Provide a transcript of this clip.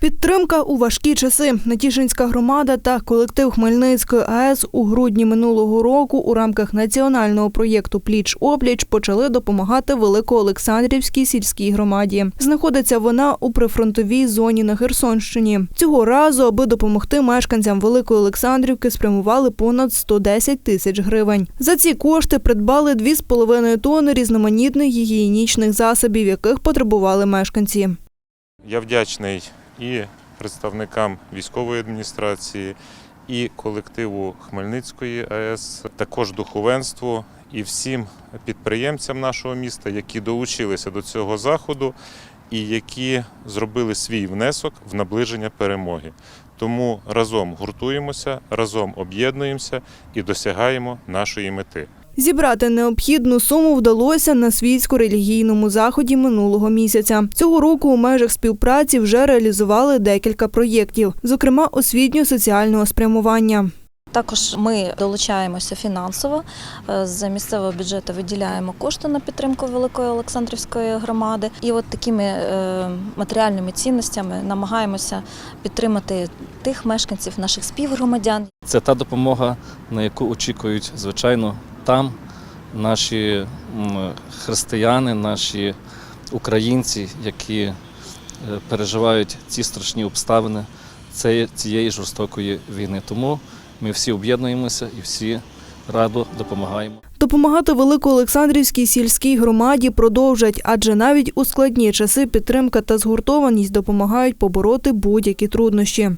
Підтримка у важкі часи. Натішинська громада та колектив Хмельницької АЕС у грудні минулого року у рамках національного проєкту Пліч опліч почали допомагати Великоолександрівській сільській громаді. Знаходиться вона у прифронтовій зоні на Херсонщині. Цього разу, аби допомогти мешканцям Великої Олександрівки, спрямували понад 110 тисяч гривень. За ці кошти придбали 2,5 тонни різноманітних гігієнічних засобів, яких потребували мешканці. Я вдячний і представникам військової адміністрації, і колективу Хмельницької АЕС, також духовенству і всім підприємцям нашого міста, які долучилися до цього заходу і які зробили свій внесок в наближення перемоги. Тому разом гуртуємося, разом об'єднуємося і досягаємо нашої мети. Зібрати необхідну суму вдалося на світсько-релігійному заході минулого місяця. Цього року у межах співпраці вже реалізували декілька проєктів, зокрема освітньо-соціального спрямування. Також ми долучаємося фінансово. Е, З місцевого бюджету виділяємо кошти на підтримку Великої Олександрівської громади. І от такими е, матеріальними цінностями намагаємося підтримати тих мешканців, наших співгромадян, Це та допомога, на яку очікують, звичайно, там наші християни, наші українці, які е, переживають ці страшні обставини цієї- цієї жорстокої війни. Тому ми всі об'єднуємося і всі радо допомагаємо. Допомагати Великоолександрівській сільській громаді продовжать, адже навіть у складні часи підтримка та згуртованість допомагають побороти будь-які труднощі.